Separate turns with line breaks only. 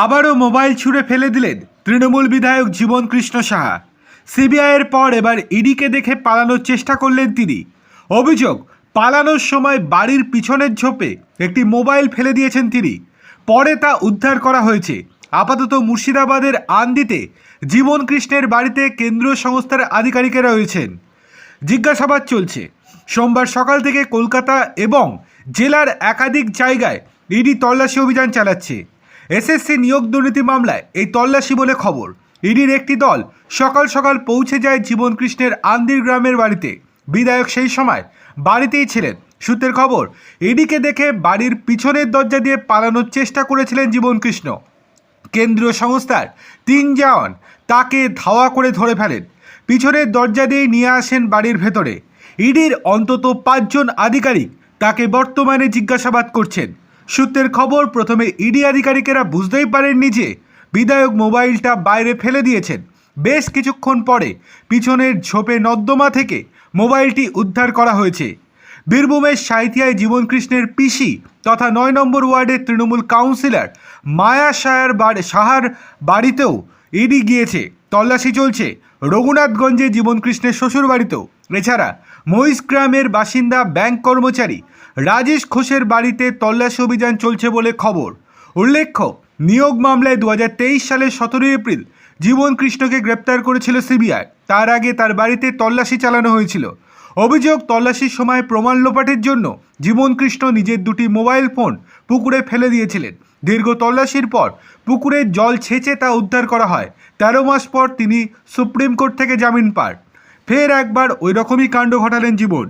আবারও মোবাইল ছুঁড়ে ফেলে দিলেন তৃণমূল বিধায়ক জীবন কৃষ্ণ সাহা। সিবিআইয়ের পর এবার ইডিকে দেখে পালানোর চেষ্টা করলেন তিনি। অভিযোগ, পালানোর সময় বাড়ির পিছনের ঝোপে একটি মোবাইল ফেলে দিয়েছেন তিনি। পরে তা উদ্ধার করা হয়েছে। আপাতত মুর্শিদাবাদের আন্দিতে জীবন কৃষ্ণের বাড়িতে কেন্দ্রীয় সংস্থার আধিকারিকেরা রয়েছেন। জিজ্ঞাসাবাদ চলছে। সোমবার সকাল থেকে কলকাতা এবং জেলার একাধিক জায়গায় ইডি তল্লাশি অভিযান চালাচ্ছে। এসএসসি নিয়োগ দুর্নীতি মামলায় এই তল্লাশি বলে খবর। ইডির একটি দল সকাল সকাল পৌঁছে যায় জীবন কৃষ্ণের আন্দির গ্রামের বাড়িতে। বিধায়ক সেই সময় বাড়িতেই ছিলেন। সূত্রের খবর, ইডিকে দেখে বাড়ির পিছনের দরজা দিয়ে পালানোর চেষ্টা করেছিলেন জীবন কৃষ্ণ কেন্দ্রীয় সংস্থার তিন জওয়ান তাকে ধাওয়া করে ধরে ফেলেন। পিছনের দরজা দিয়েই নিয়ে আসেন বাড়ির ভেতরে। ইডির অন্তত পাঁচজন আধিকারিক তাকে বর্তমানে জিজ্ঞাসাবাদ করছেন। সূত্রের খবর, প্রথমে ইডি আধিকারিকেরা বুঝতেই পারেননি যে বিধায়ক মোবাইলটা বাইরে ফেলে দিয়েছেন। বেশ কিছুক্ষণ পরে পিছনের ঝোপে নর্দমা থেকে মোবাইলটি উদ্ধার করা হয়েছে। বীরভূমের সাঁইথিয়ায় জীবনকৃষ্ণের পিসি তথা নয় নম্বর ওয়ার্ডের তৃণমূল কাউন্সিলর মায়া সায়ার বাড়ি সাহার বাড়িতেও ইডি গিয়েছে। তল্লাশি চলছে। রঘুনাথগঞ্জে জীবনকৃষ্ণের শ্বশুর বাড়িতেও এছাড়া মহিষগ্রামের বাসিন্দা ব্যাংক কর্মচারী রাজেশ ঘোষের বাড়িতে তল্লাশি অভিযান চলছে বলে খবর। উল্লেখ্য, নিয়োগ মামলায় দু হাজার তেইশ সালের সতেরোই এপ্রিল জীবন কৃষ্ণকে গ্রেপ্তার করেছিল সিবিআই। তার আগে তার বাড়িতে তল্লাশি চালানো হয়েছিল। অভিযোগ, তল্লাশির সময় প্রমাণ লোপাটের জন্য জীবন কৃষ্ণ নিজের দুটি মোবাইল ফোন পুকুরে ফেলে দিয়েছিলেন। দীর্ঘ তল্লাশির পর পুকুরের জল ছেঁচে তা উদ্ধার করা হয়। তেরো মাস পর তিনি সুপ্রিম কোর্ট থেকে জামিন পান। ফের একবার ওই রকমই কাণ্ড ঘটালেন জীবন।